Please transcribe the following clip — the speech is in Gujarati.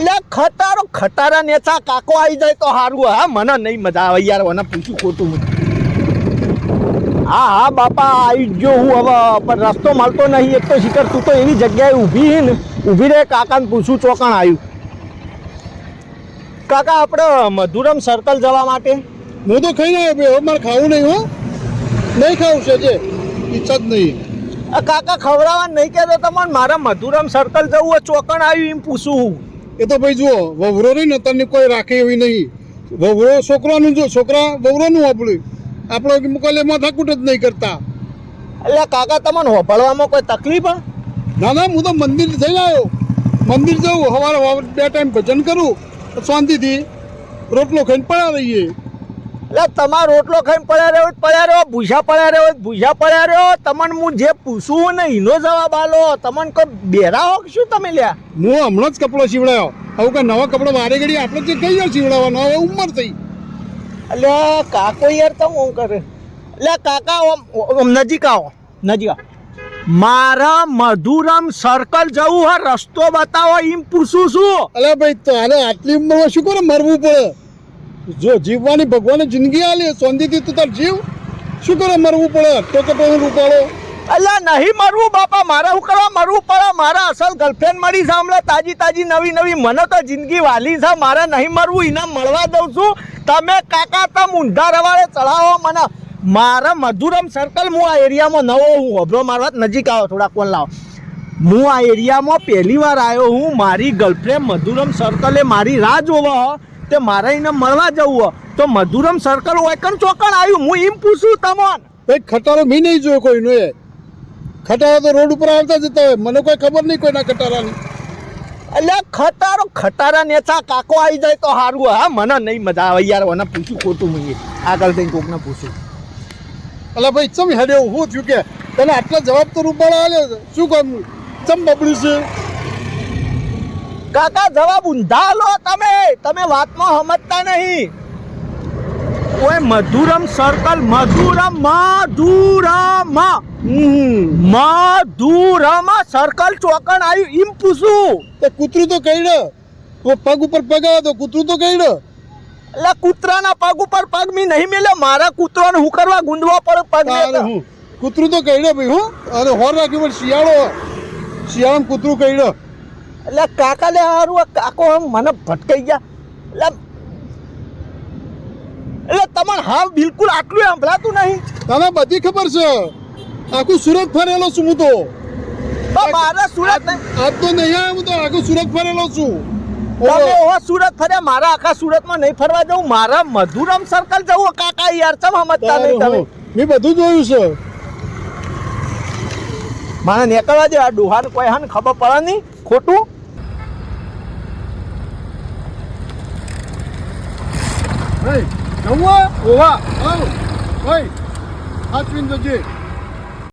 અલ્યા ખટારો ખટારા નેચા કાકો આવી જાય તો સારું હા મને નહીં મજા આવે યાર મને પૂછું ખોટું. હા હા બાપા આવી ગયો હું હવે પણ રસ્તો મળતો નહીં. એક તો શિખર તું તો એવી જગ્યાએ ઊભી ને ઊભી રહે કાકાને પૂછું ચોકણ આવ્યું કાકા આપણે મધુરમ સર્કલ જવા માટે? હું તો ખાઈ ના હવે મારે ખાવું નહીં હો. નહીં ખાવું છે જે ઈચ્છા જ નહીં. કાકા ખવડાવવા નહીં કહેતો તમને મારા મધુરમ સર્કલ જવું હોય ચોકણ આવ્યું એમ પૂછું હું. એ તો ભાઈ જુઓ વવરો રહી ને તને કોઈ રાખે એવી નહીં. વવરો છોકરાનું જો છોકરા વવરોનું આપણું આપણે મુકાલે માથાકૂટ જ નહીં કરતા. એટલે કાકા તમને હોભળવામાં કોઈ તકલીફ? ના ના હું તો મંદિર થઈ આવ્યો. મંદિર જવું સવારે બે ટાઈમ ભજન કરું શાંતિથી રોટલો ખાઈને પડ્યા રહીએ એટલે તમારો રોટલો ખાઈને પડ્યા રહ્યો પડ્યા રહ્યો ભૂસા પડ્યા રહ્યો ભૂસા પડ્યા રહ્યો. તમને હું જે પૂછું ને એનો જવાબ આલો. તમને કોઈ બેરા હો કે શું તમે લ્યા? હું હમણાં જ કપડો સીવડાયો. હવે કે નવો કપડો વારે ઘડી આપણે જે કહીએ સીવડાવવાનો હવે ઉંમર થઈ. એટલે કાકો યાર તમે હું કરે? એટલે કાકા ઓમ નજીક આવો નજીક આવો. મારા મધુરમ સર્કલ જવું હોય રસ્તો બતાવો એમ પૂછું છું. અલે ભાઈ તો આને આટલી ઉંમરમાં શું કરે મરવું પડે? જો જીવવાની ભગવાને જિંદગી આલી શાંતિથી તું તાર જીવ? શું કરે મરવું પડે? તો કે હું રૂપાળો. અલ્યા, નહીં મરવું બાપા, મારે શું કરવા મરવું પડે. મારા અસલ ગર્લફ્રેન્ડ મળી છે હમણાં. તાજી તાજી નવી નવી મને તો જિંદગી વાલી છે. મારે નહીં મરવું એને મળવા દઉં છું. તમે કાકા, તમ ઊંધા રવાડે ચડાવો મને. મારા મધુરમ સર્કલ હું આ એરિયામાં નવો હું. અભરો મારવા નજીક આવો થોડા કોલ લાવો. હું આ એરિયામાં પહેલી વાર આવ્યો હું. મારી ગર્લફ્રેન્ડ મધુરમ સર્કલે મારી રાહ જોવા. તે મારે એને મળવા જવું હોય તો મધુરમ સર્કલ હોય કન ચોકણ આવ્યું? હું એમ પૂછું તમોન. ભાઈ ખટારો મેં નહીં જોયો કોઈનો એ. ખટારા તો રોડ ઉપર આવતા જતા હોય મને કોઈ ખબર નહીં કોઈના ખટારાની. એટલે ખટારો ખટારા નેચા કાકો આવી જાય તો સારું હા મને નહીં મજા આવે યાર. મને પૂછું ખોટું મેં આગળ જઈને કોકને પૂછું. એટલે ભાઈ ચમ હેડે હું થયું કે? તને આટલા જવાબ તો રૂપાળા આલે શું કામ? ચમ બબડ્યું છે? કાકા જવાબ ઊંધા લો તમે. તમે વાતમાં સમજતા નહીં. ઓય મધુરમ સર્કલ મધુરમ મધુરમ. મધુરમ સર્કલ ચોકણ આવ્યું. એમ પૂછું. તે કૂતરું તો કઈડે. પગ ઉપર પગ આવ્યો તો કૂતરું તો કઈડે. એટલે કૂતરાના પગ ઉપર પગ મી નહીં મેલ્યો મારા કૂતરાને હું કરવા ગુંદવા પડે પગ કૂતરું તો કઈડે ભાઈ હું. અરે હોર રાખ્યું પણ શિયાળો શિયાળામાં કૂતરું કઈડે. એટલે કાકા લે હારું આ કાકો આમ મને ભટકાઈ ગયા. એટલે એટલે તમને હા બિલકુલ આટલું સાંભળાતું નહીં. તને બધી ખબર છે? આખું સુરત ફરેલો છું હું તો. તો સુરત આજ તો નહીં આવ્યો હું તો આખું સુરત ફરેલો છું. તમે ઓ સુરત ફર્યા મારા આખા સુરતમાં નહીં ફરવા જવું મારા મધુરમ સર્કલ જવું કાકા યાર ચમ સમજતા નહીં તમે? મેં બધું જોયું છે. મને નીકળવા દે, આ ડોહાને કોઈ હા ખબર પડે નહીં, ખોટું? જવું ઓવા આવ. ભાઈ સાચવીને જજે